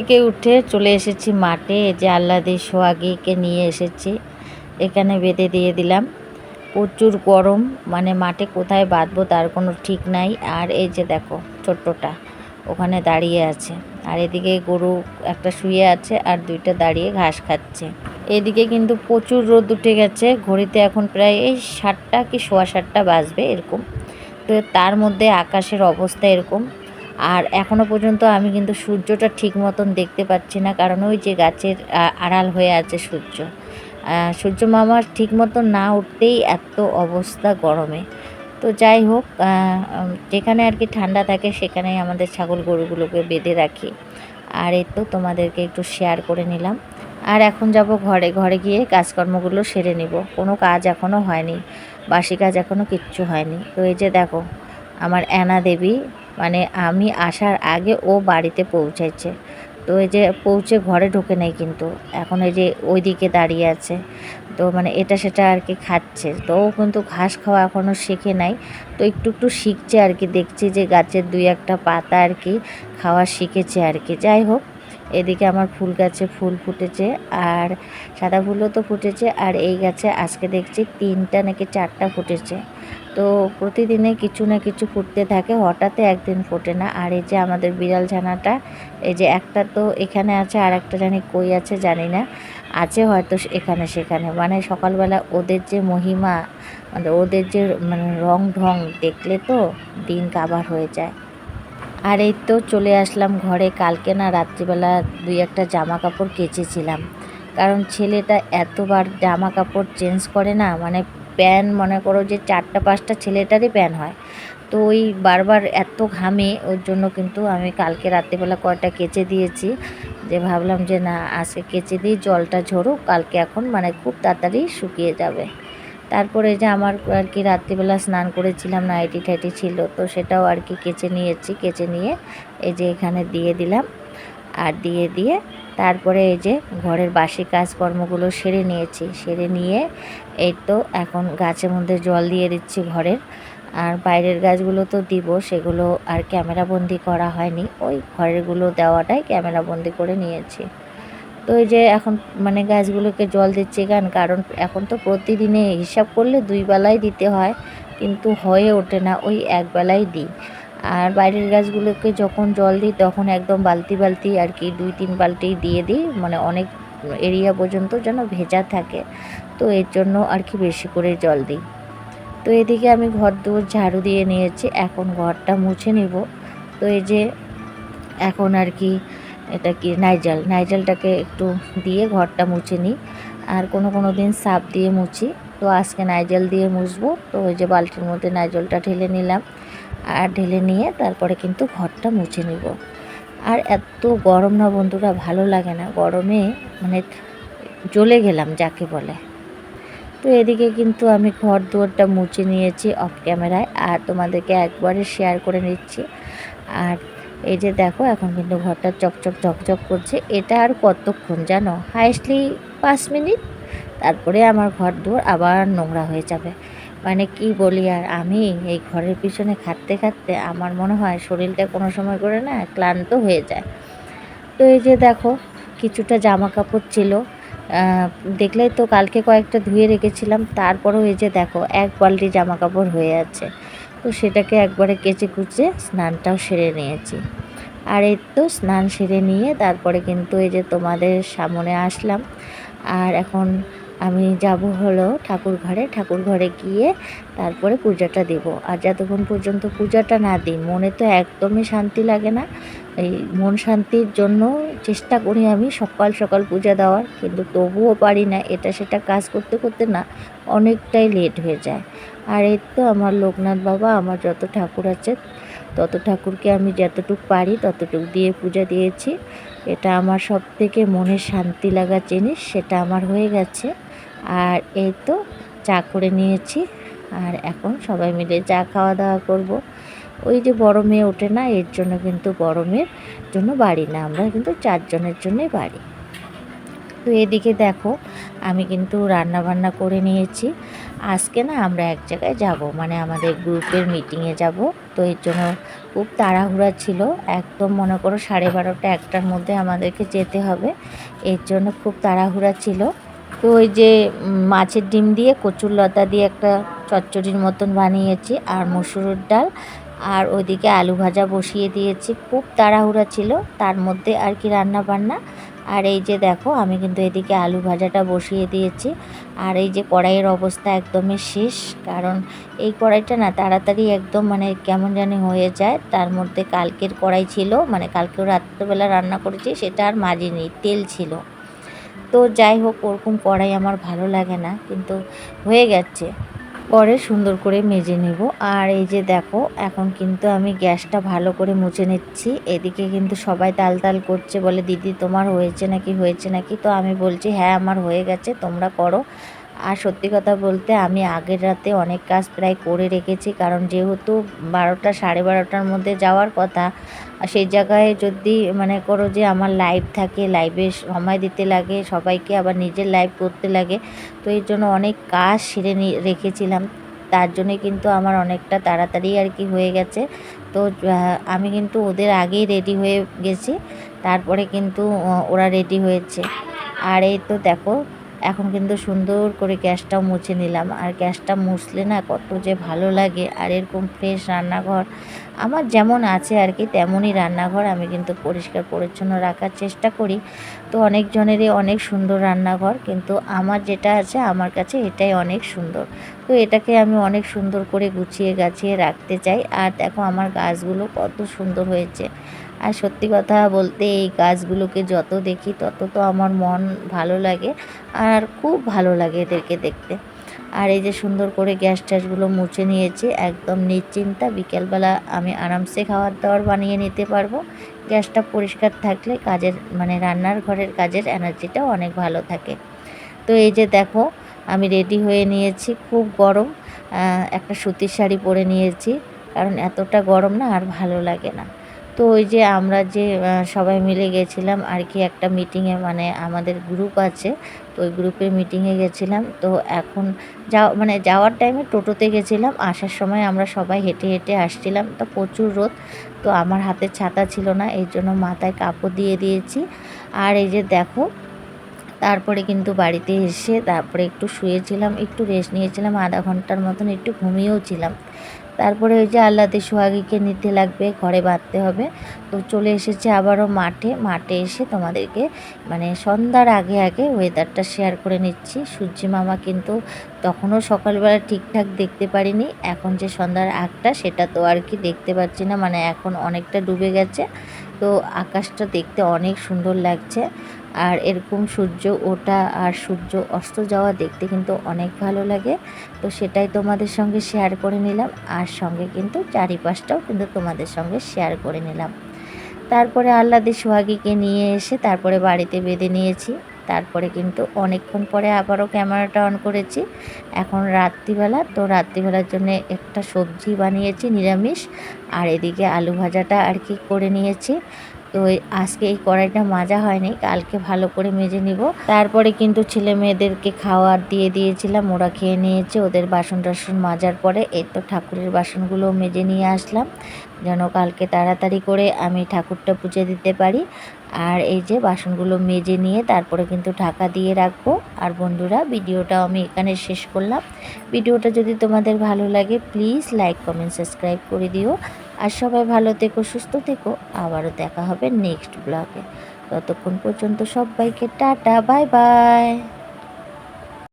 থেকে উঠে চলে এসেছি মাঠে। যে আল্লাদি সোয়াগিকে নিয়ে এসেছি। এখানে বেঁধে দিয়ে দিলাম। প্রচুর গরম মানে মাঠে কোথায় বাঁধবো তার কোনো ঠিক নাই। আর এই যে দেখো, ছোট্টটা ওখানে দাঁড়িয়ে আছে। আর এদিকে গরু একটা শুয়ে আছে আর দুইটা দাঁড়িয়ে ঘাস খাচ্ছে। এদিকে কিন্তু প্রচুর রোদ উঠে গেছে। ঘড়িতে এখন প্রায় এই সাতটা কি সোয়া সাতটা বাজবে এরকম। তো তার মধ্যে আকাশের অবস্থা এরকম। আর এখনও পর্যন্ত আমি কিন্তু সূর্যটা ঠিক মতন দেখতে পাচ্ছি না, কারণ ওই যে গাছের আড়াল হয়ে আছে সূর্য। সূর্য মামার ঠিক মতন না উঠতেই এত অবস্থা গরমে। তো যাই হোক যেখানে আর কি ঠান্ডা থাকে সেখানেই আমাদের ছাগল গরুগুলোকে বেঁধে রাখি। আর এই তো তোমাদেরকে একটু শেয়ার করে নিলাম। আর এখন যাব ঘরে। ঘরে গিয়ে কাজকর্মগুলো সেরে নিব। কোনো কাজ এখনও হয়নি। বাসি কাজ এখনও কিচ্ছু হয়নি। তো এই যে দেখো, আমার অ্যানা দেবী মানে আমি আসার আগে ও বাড়িতে পৌঁছেছে। তো এই যে পৌঁছে ঘরে ঢুকে নেই কিন্তু, এখন এই যে ওইদিকে দাঁড়িয়ে আছে। তো মানে এটা সেটা আর কি খাচ্ছে। তো ও কিন্তু ঘাস খাওয়া এখনও শেখে নাই। তো একটু একটু শিখছে আর কি, দেখছি যে গাছের দুই একটা পাতা আর কি খাওয়া শিখেছে আর কি। যাই হোক, এদিকে আমার ফুল গাছে ফুল ফুটেছে আর সাদা ফুলও তো ফুটেছে। আর এই গাছে আজকে দেখছি তিনটা নাকি চারটা ফুটেছে। তো প্রতিদিনে কিছু না কিছু ফুটতে থাকে হঠাৎ একদিন ফোটে না। আর এই যে আমাদের বিড়াল ছানাটা, এই যে একটা তো এখানে আছে আর একটা জানি কই আছে জানি না, আছে হয়তো এখানে সেখানে। মানে সকালবেলা ওদের যে মহিমা মানে ওদের যে মানে রং ঢং দেখলে তো দিন কাবার হয়ে যায়। আর এই তো চলে আসলাম ঘরে, কালকে না রাত্রিবেলা দুই একটা জামা কাপড় কেচেছিলাম। কারণ ছেলেটা এতবার জামা কাপড় চেঞ্জ করে না মানে প্যান মনে করো যে চারটা, পাঁচটা ছেলেটারই প্যান হয়। তো ওই বারবার এত ঘামে, ওর জন্য কিন্তু আমি কালকে রাত্রিবেলা কয়টা কেচে দিয়েছি। যে ভাবলাম যে না, আজকে কেচে দিই, জলটা ঝরুক, কালকে এখন মানে খুব তাড়াতাড়ি শুকিয়ে যাবে। তারপরে যে আমার আর কি রাত্রিবেলা স্নান করেছিলাম, নাইটি টাইটি ছিল, তো সেটাও আর কি কেচে নিয়েছি, কেচে নিয়ে এই যে এখানে দিয়ে দিলাম। আর দিয়ে দিয়ে তারপরে এই যে ঘরের বাসি কাজকর্মগুলো সেরে নিয়েছি। সেরে নিয়ে এই তো এখন গাছের মধ্যে জল দিয়ে দিচ্ছি ঘরের। আর বাইরের গাছগুলো তো দিব, সেগুলো আর ক্যামেরাবন্দি করা হয়নি। ওই ঘরেরগুলো দেওয়াটাই ক্যামেরাবন্দি করে নিয়েছি। তো এই যে এখন মানে গাছগুলোকে জল দিচ্ছি কেন? কারণ এখন তো প্রতিদিনে হিসাব করলে দুই বেলায় দিতে হয়, কিন্তু হয়ে ওঠে না, ওই এক বেলায় দিই। আর বাইরের গাছগুলোকে যখন জল দিই, তখন একদম বালতি বালতি আর কি দুই তিন বালতি দিয়ে দিই মানে অনেক এরিয়া পর্যন্ত যেন ভেজা থাকে। তো এর জন্য আর কি বেশি করে জল দিই। তো এদিকে আমি ঘর দুয়ার ঝাড়ু দিয়ে নিয়েছি, এখন ঘরটা মুছে নিব। তো এই যে এখন আর কি এটা কি নাইজাল, নাইজালটাকে একটু দিয়ে ঘরটা মুছে নিই। আর কোনো কোনো দিন সাপ দিয়ে মুছি। তো আজকে নাইজাল দিয়ে মুছবো। তো ওই যে বালতির মধ্যে নাইজলটা ঢেলে নিলাম। আর ঢেলে নিয়ে তারপরে কিন্তু ঘরটা মুছে নিব। আর এত গরম না বন্ধুরা, ভালো লাগে না। গরমে মানে জ্বলে গেলাম, যাকে বলে। তো এদিকে কিন্তু আমি ঘর দুয়ারটা মুছে নিয়েছি অফ ক্যামেরায় আর তোমাদেরকে একবারে শেয়ার করে নিচ্ছি। আর এই যে দেখো, এখন কিন্তু ঘরটা চকচক চকচক করছে। এটা আর কতক্ষণ জানো? হাইস্টলি পাঁচ মিনিট। তারপরে আমার ঘর দুয়ার আবার নোংরা হয়ে যাবে। মানে কি বলি আর আমি এই ঘরের পিছনে খাটতে খাটতে আমার মনে হয় শরীরটা কোনো সময় করে না ক্লান্ত হয়ে যায়। তো এই যে দেখো, কিছুটা জামা কাপড় ছিল দেখলেই তো কালকে কয়েকটা ধুয়ে রেখেছিলাম, তারপরেও এই যে দেখো, এক বালতি জামা কাপড় হয়ে আছে। তো সেটাকে একবারে কেচে কুচে স্নানটাও সেরে নিয়েছি। আর এই তো স্নান সেরে নিয়ে তারপরে কিন্তু এই যে তোমাদের সামনে আসলাম। আর এখন আমি যাব হলো ঠাকুর ঘরে ঠাকুর ঘরে গিয়ে তারপরে পূজাটা দেব। আর যতক্ষণ পর্যন্ত পূজাটা না দিই, মনে তো একদমই শান্তি লাগে না। এই মন শান্তির জন্য চেষ্টা করি আমি সকাল সকাল পূজা দেওয়ার, কিন্তু তবুও পারি না, এটা সেটা কাজ করতে করতে না, অনেকটাই লেট হয়ে যায়। আর এর তো আমার লোকনাথ বাবা, আমার যত ঠাকুর আছে, তত ঠাকুরকে আমি যতটুকু পারি ততটুকু দিয়ে পূজা দিয়েছি। এটা আমার সব থেকে মনে শান্তি লাগা জিনিস, সেটা আমার হয়ে গেছে। আর এই তো চা করে নিয়েছি। আর এখন সবাই মিলে চা খাওয়া দাওয়া করব। ওই যে বড় মেয়ে ওঠে না, এর জন্য কিন্তু বড় মেয়ের জন্য বাড়ি না, আমরা কিন্তু চারজনের জন্যই বাড়ি। তো এদিকে দেখো, আমি কিন্তু রান্না বান্না করে নিয়েছি। আজকে না আমরা এক জায়গায় যাব মানে আমাদের গ্রুপের মিটিংয়ে যাব। তো এর জন্য খুব তাড়াহুড়া ছিল, একদম মনে করো সাড়ে বারোটা একটার মধ্যে আমাদেরকে যেতে হবে। এর জন্য খুব তাড়াহুড়া ছিল। তো ওই যে মাছের ডিম দিয়ে কচুর লতা দিয়ে একটা চচ্চড়ির মতন বানিয়েছি আর মসুরের ডাল আর ওইদিকে আলু ভাজা বসিয়ে দিয়েছি। খুব তাড়াহুড়া ছিল, তার মধ্যে আর কি রান্না বান্না। আর এই যে দেখো, আমি কিন্তু এদিকে আলু ভাজাটা বসিয়ে দিয়েছি। আর এই যে কড়াইয়ের অবস্থা একদমই শেষ, কারণ এই কড়াইটা না তাড়াতাড়ি একদম মানে কেমন জানি হয়ে যায়। তার মধ্যে কালকের কড়াই ছিল মানে কালকেও রাত্রেবেলা রান্না করেছি, সেটা আর মাজিনি, তেল ছিল। তো যাই হোক, ওরকম কড়াই আমার ভালো লাগে না, কিন্তু হয়ে গেছে। পরে সুন্দর করে মেজে নেব। আর এই যে দেখো, এখন কিন্তু আমি গ্যাসটা ভালো করে মুছে নিচ্ছি। এদিকে কিন্তু সবাই তাল তাল করছে, বলে, দিদি, তোমার হয়েছে নাকি? হয়েছে নাকি? তো আমি বলছি হ্যাঁ আমার হয়ে গেছে, তোমরা করো। আর সত্যি কথা বলতে আমি আগের রাতে অনেক কাজ প্রায় করে রেখেছি, কারণ যেহেতু বারোটা, সাড়ে বারোটার মধ্যে যাওয়ার কথা সেই জায়গায় যদি মানে করো যে আমার লাইভ থাকে লাইভে সময় দিতে লাগে, সবাইকে আবার নিজের লাইভ করতে লাগে, তো এর জন্য অনেক কাজ সেরে রেখেছিলাম। তার জন্যে কিন্তু আমার অনেকটা তাড়াতাড়ি আর কি হয়ে গেছে। তো আমি কিন্তু ওদের আগেই রেডি হয়ে গেছি, তারপরে কিন্তু ওরা রেডি হয়েছে। আর এই তো দেখো এখন কিন্তু সুন্দর করে গ্যাসটাও মুছে নিলাম। আর গ্যাসটা মুছলে না কত যে ভালো লাগে। আর এরকম ফ্রেশ রান্নাঘর আমার যেমন আছে আর কি, তেমনই রান্নাঘর আমি কিন্তু পরিষ্কার পরিচ্ছন্ন রাখার চেষ্টা করি। তো অনেকজনেরই অনেক সুন্দর রান্নাঘর, কিন্তু আমার যেটা আছে, আমার কাছে এটাই অনেক সুন্দর। তো এটাকে আমি অনেক সুন্দর করে গুছিয়ে গাছিয়ে রাখতে চাই। আর দেখো আমার গাছগুলো কত সুন্দর হয়েছে। আর সত্যি কথা বলতে এই গাছগুলোকে যত দেখি তত তো আমার মন ভালো লাগে আর খুব ভালো লাগে এদেরকে দেখতে। আর এই যে সুন্দর করে গ্যাস ট্যাসগুলো মুছে নিয়েছি, একদম নিশ্চিন্তা বিকেলবেলা আমি আরামসে খাবার দাবার বানিয়ে নিতে পারব। গ্যাসটা পরিষ্কার থাকলে কাজের মানে রান্নার ঘরের কাজের এনার্জিটাও অনেক ভালো থাকে। তো এই যে দেখো আমি রেডি হয়ে নিয়েছি, খুব গরম একটা সুতির শাড়ি পরে নিয়েছি, কারণ এতটা গরম না আর ভালো লাগে না। তো ওই যে আমরা যে সবাই মিলে গেছিলাম, আর কি একটা মিটিংয়ে মানে আমাদের গ্রুপ আছে, তো ওই গ্রুপের মিটিংয়ে গেছিলাম, তো এখন যাও মানে যাওয়ার টাইমে টোটোতে গেছিলাম, আসার সময় আমরা সবাই হেঁটে হেঁটে আসছিলাম, তো প্রচুর রোদ, তো আমার হাতে ছাতা ছিল না, এই জন্য মাথায় কাপড় দিয়ে দিয়েছি। আর এই যে দেখো তারপরে কিন্তু বাড়িতে এসে তারপরে একটু শুয়েছিলাম, একটু রেস্ট নিয়েছিলাম, আধা ঘণ্টার মতন একটু ঘুমিয়েও ছিলাম। তারপরে ওই যে আল্লাতে সোহাগিকে নিতে লাগবে, ঘরে বাঁধতে হবে। তো চলে এসেছে আবারও মাঠে। মাঠে এসে তোমাদেরকে মানে সন্ধ্যার আগে আগে ওয়েদারটা শেয়ার করে নিচ্ছি। সূর্যি মামা কিন্তু তখনও সকালবেলা ঠিকঠাক দেখতে পারিনি। এখন যে সন্ধ্যার আগটা, সেটা তো আর কি দেখতে পাচ্ছি না। মানে এখন অনেকটা ডুবে গেছে। তো আকাশটা দেখতে অনেক সুন্দর লাগছে। আর এরকম সূর্য ওঠা আর সূর্য অস্ত যাওয়া দেখতে কিন্তু অনেক ভালো লাগে। তো সেটাই তোমাদের সঙ্গে শেয়ার করে নিলাম। আর সঙ্গে কিন্তু চারিপাশটাও কিন্তু তোমাদের সঙ্গে শেয়ার করে নিলাম। তারপরে আহ্লাদে সোহাগীকে নিয়ে এসে তারপরে বাড়িতে বেঁধে নিয়েছি। তারপরে কিন্তু অনেকক্ষণ পরে আবারও ক্যামেরাটা অন করেছি। এখন রাত্রিবেলা, তো রাত্রিবেলার জন্য একটা সবজি বানিয়েছি, নিরামিষ। আর এদিকে আলু ভাজাটা আর কি করে নিয়েছি। তো আজকে এই কড়াইটা মাজা হয়নি, কালকে ভালো করে মেজে নিব। তারপরে কিন্তু ছেলে মেয়েদেরকে খাওয়ার দিয়ে দিয়েছিলাম, ওরা খেয়ে নিয়েছে, ওদের বাসন টাসন মাজার পরে এই তো ঠাকুরের বাসনগুলো মেজে নিয়ে আসলাম। যেন কালকে তাড়াতাড়ি করে আমি ঠাকুরটা পুজো দিতে পারি। আর এই যে বাসনগুলো মেজে নিয়ে তারপরে কিন্তু ঢাকা দিয়ে রাখব। আর বন্ধুরা ভিডিওটা আমি এখানে শেষ করলাম। ভিডিওটা যদি তোমাদের ভালো লাগে প্লিজ লাইক কমেন্ট সাবস্ক্রাইব করে দিও। আর সবাই ভালো থেকো, সুস্থ থেকো। আবারও দেখা হবে নেক্সট ব্লগে। ততক্ষণ পর্যন্ত সবাইকে টাটা, বাই বাই।